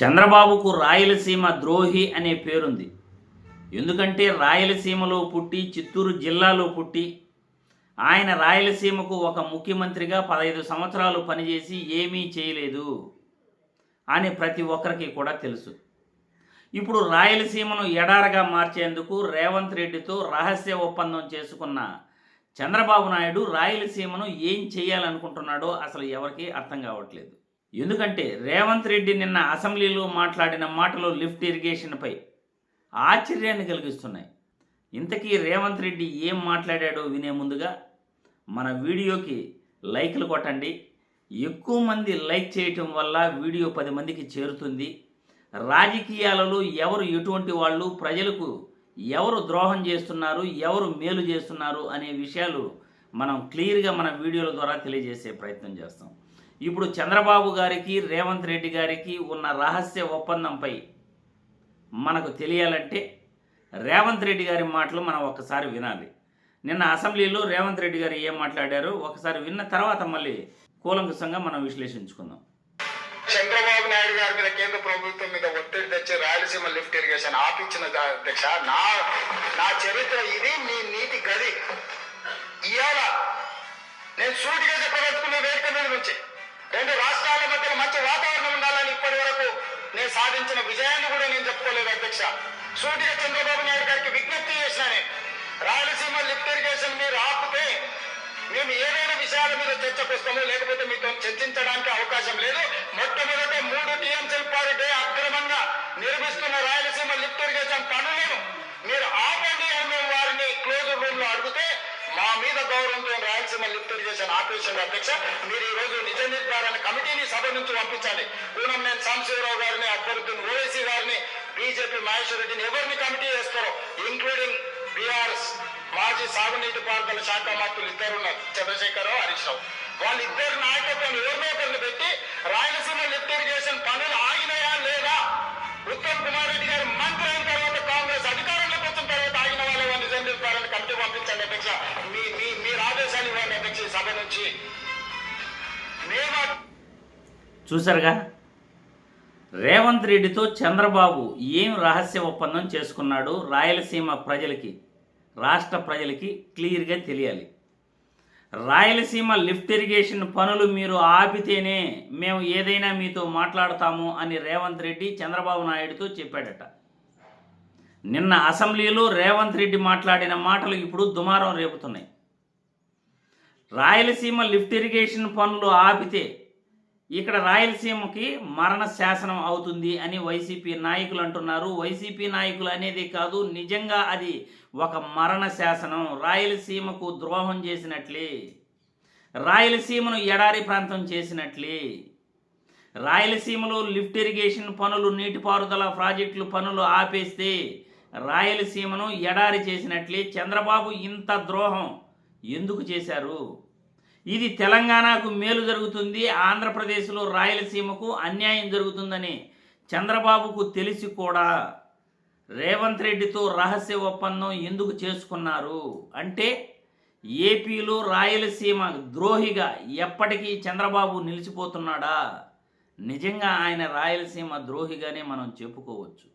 చంద్రబాబుకు రాయలసీమ ద్రోహి అనే పేరుంది. ఎందుకంటే రాయలసీమలో పుట్టి చిత్తూరు జిల్లాలో పుట్టి ఆయన రాయలసీమకు ఒక ముఖ్యమంత్రిగా పదహైదు సంవత్సరాలు పనిచేసి ఏమీ చేయలేదు అని ప్రతి ఒక్కరికి కూడా తెలుసు. ఇప్పుడు రాయలసీమను ఎడారగా మార్చేందుకు రేవంత్ రెడ్డితో రహస్య ఒప్పందం చేసుకున్న చంద్రబాబు నాయుడు రాయలసీమను ఏం చేయాలనుకుంటున్నాడో అసలు ఎవరికీ అర్థం కావట్లేదు. ఎందుకంటే రేవంత్ రెడ్డి నిన్న అసెంబ్లీలో మాట్లాడిన మాటలు లిఫ్ట్ ఇరిగేషన్పై ఆశ్చర్యాన్ని కలిగిస్తున్నాయి. ఇంతకీ రేవంత్ రెడ్డి ఏం మాట్లాడాడో వినే ముందుగా మన వీడియోకి లైక్లు కొట్టండి. ఎక్కువ మంది లైక్ చేయటం వల్ల వీడియో పది మందికి చేరుతుంది. రాజకీయాలలో ఎవరు ఎటువంటి వాళ్ళు ప్రజలకు ఎవరు ద్రోహం చేస్తున్నారు ఎవరు మేలు చేస్తున్నారు అనే విషయాలు మనం క్లియర్గా మన వీడియోల ద్వారా తెలియజేసే ప్రయత్నం చేస్తాం. ఇప్పుడు చంద్రబాబు గారికి రేవంత్ రెడ్డి గారికి ఉన్న రహస్య ఒప్పందంపై మనకు తెలియాలంటే రేవంత్ రెడ్డి గారి మాటలు మనం ఒక్కసారి వినాలి. నిన్న అసెంబ్లీలో రేవంత్ రెడ్డి గారు ఏం మాట్లాడారు ఒకసారి విన్న తర్వాత మళ్ళీ కూలంకుశంగా మనం విశ్లేషించుకుందాం. చంద్రబాబు నాయుడు గారి మీద కేంద్ర ప్రభుత్వం మీద ఒత్తిడి తెచ్చి రాయలసీమ లిఫ్ట్ ఇరిగేషన్ ఆపించిన అధ్యక్ష నా నా చరిత్ర ఇది నీ నీతి గది. ఇవాళ నేను సూటిగా చెప్పదలుచుకున్న వేదిక మీద నుంచి రెండు రాష్ట్రాల మధ్య మంచి వాతావరణం ఉండాలని ఇప్పటి వరకు నేను సాధించిన విజయాన్ని కూడా నేను చెప్పుకోలేదు అధ్యక్ష. సూటిగా చంద్రబాబు నాయుడు గారికి విజ్ఞప్తి చేసిన నేను రాయలసీమ లిఫ్ట్ ఇరిగేషన్ మీరు ఆపితే మేము ఏదైనా విషయాల మీద చర్చకు వస్తాము లేకపోతే మా మీద గౌరవంతో రాయలసీమ లిఫ్ట్ చేసిన ఆపరేషన్ అధ్యక్ష మీరు ఈ రోజు నిజ నిర్ధారణ కమిటీని సభ నుంచి పంపించాలి. పూనం నేను సాంబశివరావు గారిని అక్బరుద్దీన్ ఓవైసీ గారిని బీజేపీ మహేశ్వర్ రెడ్డిని ఎవరిని కమిటీ చేస్తారో ఇంక్లూడింగ్ బీఆర్ఎస్ మాజీ సాగునీటి పారుదల శాఖ మంత్రులు ఇద్దరు ఉన్నారు చంద్రశేఖరరావు హరీష్ రావు. వాళ్ళిద్దరు నాయకత్వం చూసారుగా రేవంత్ రెడ్డితో చంద్రబాబు ఏం రహస్య ఒప్పందం చేసుకున్నాడు రాయలసీమ ప్రజలకి రాష్ట్ర ప్రజలకి క్లియర్గా తెలియాలి. రాయలసీమ లిఫ్ట్ ఇరిగేషన్ పనులు మీరు ఆపితేనే మేము ఏదైనా మీతో మాట్లాడతాము అని రేవంత్ రెడ్డి చంద్రబాబు నాయుడుతో చెప్పాడట. నిన్న అసెంబ్లీలో రేవంత్ రెడ్డి మాట్లాడిన మాటలు ఇప్పుడు దుమారం రేపుతున్నాయి. రాయలసీమ లిఫ్ట్ ఇరిగేషన్ పనులు ఆపితే ఇక్కడ రాయలసీమకి మరణ శాసనం అవుతుంది అని వైసీపీ నాయకులు అంటున్నారు. వైసీపీ నాయకులు అనేది కాదు నిజంగా అది ఒక మరణ శాసనం రాయలసీమకు ద్రోహం చేసినట్లే. రాయలసీమను ఎడారి ప్రాంతం చేసినట్లే. రాయలసీమలో లిఫ్ట్ ఇరిగేషన్ పనులు నీటిపారుదల ప్రాజెక్టులు పనులు ఆపేస్తే రాయలసీమను ఎడారి చేసినట్లే. చంద్రబాబు ఇంత ద్రోహం ఎందుకు చేశారు? ఇది తెలంగాణకు మేలు జరుగుతుంది. ఆంధ్రప్రదేశ్లో రాయలసీమకు అన్యాయం జరుగుతుందని చంద్రబాబుకు తెలిసి కూడా రేవంత్ రెడ్డితో రహస్య ఒప్పందం ఎందుకు చేసుకున్నారు? అంటే ఏపీలో రాయలసీమ ద్రోహిగా ఎప్పటికీ చంద్రబాబు నిలిచిపోతున్నాడా? నిజంగా ఆయన రాయలసీమ ద్రోహిగానే మనం చెప్పుకోవచ్చు.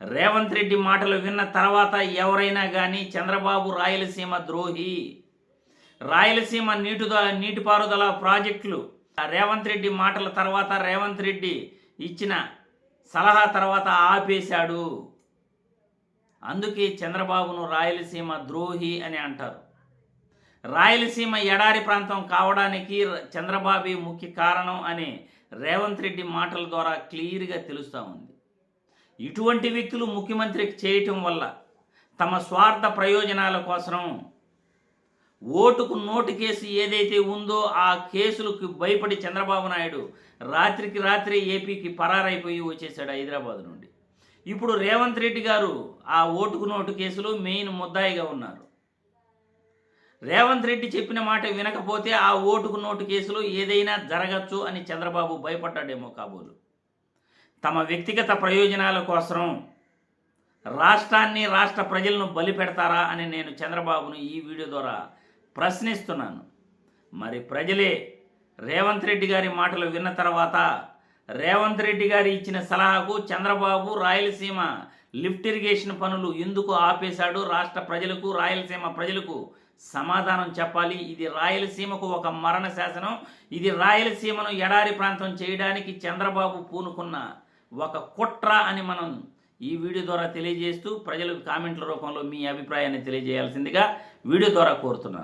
రేవంత్ రెడ్డి మాటలు విన్న తర్వాత ఎవరైనా కానీ చంద్రబాబు రాయలసీమ ద్రోహి రాయలసీమ నీటిద నీటిపారుదల ప్రాజెక్టులు. రేవంత్ రెడ్డి మాటల తర్వాత రేవంత్ రెడ్డి ఇచ్చిన సలహా తర్వాత ఆపేశాడు. అందుకే చంద్రబాబును రాయలసీమ ద్రోహి అని అంటారు. రాయలసీమ ఎడారి ప్రాంతం కావడానికి చంద్రబాబు ముఖ్య కారణం అని రేవంత్ రెడ్డి మాటల ద్వారా క్లియర్గా తెలుస్తూ ఉంది. ఇటువంటి వ్యక్తులు ముఖ్యమంత్రికి చేయటం వల్ల తమ స్వార్థ ప్రయోజనాల కోసం ఓటుకు నోటు కేసు ఏదైతే ఉందో ఆ కేసులకు భయపడి చంద్రబాబు నాయుడు రాత్రికి రాత్రి ఏపీకి పరారైపోయి వచ్చేసాడు హైదరాబాద్ నుండి. ఇప్పుడు రేవంత్ రెడ్డి గారు ఆ ఓటుకు నోటు కేసులో మెయిన్ ముద్దాయిగా ఉన్నారు. రేవంత్ రెడ్డి చెప్పిన మాట వినకపోతే ఆ ఓటుకు నోటు కేసులో ఏదైనా జరగచ్చు అని చంద్రబాబు భయపడ్డాడేమో కాబోలు. తమ వ్యక్తిగత ప్రయోజనాల కోసం రాష్ట్రాన్ని రాష్ట్ర ప్రజలను బలి పెడతారా అని నేను చంద్రబాబును ఈ వీడియో ద్వారా ప్రశ్నిస్తున్నాను. మరి ప్రజలే రేవంత్ రెడ్డి గారి మాటలు విన్న తర్వాత రేవంత్ రెడ్డి గారు ఇచ్చిన సలహాకు చంద్రబాబు రాయలసీమ లిఫ్ట్ ఇరిగేషన్ పనులు ఎందుకు ఆపేశాడు? రాష్ట్ర ప్రజలకు రాయలసీమ ప్రజలకు సమాధానం చెప్పాలి. ఇది రాయలసీమకు ఒక మరణ శాసనం. ఇది రాయలసీమను ఎడారి ప్రాంతం చేయడానికి చంద్రబాబు పూనుకున్న ఒక కుట్ర అని మనం ఈ వీడియో ద్వారా తెలియజేస్తూ ప్రజలకు కామెంట్ల రూపంలో మీ అభిప్రాయాన్ని తెలియజేయాల్సిందిగా వీడియో ద్వారా కోరుతున్నాను.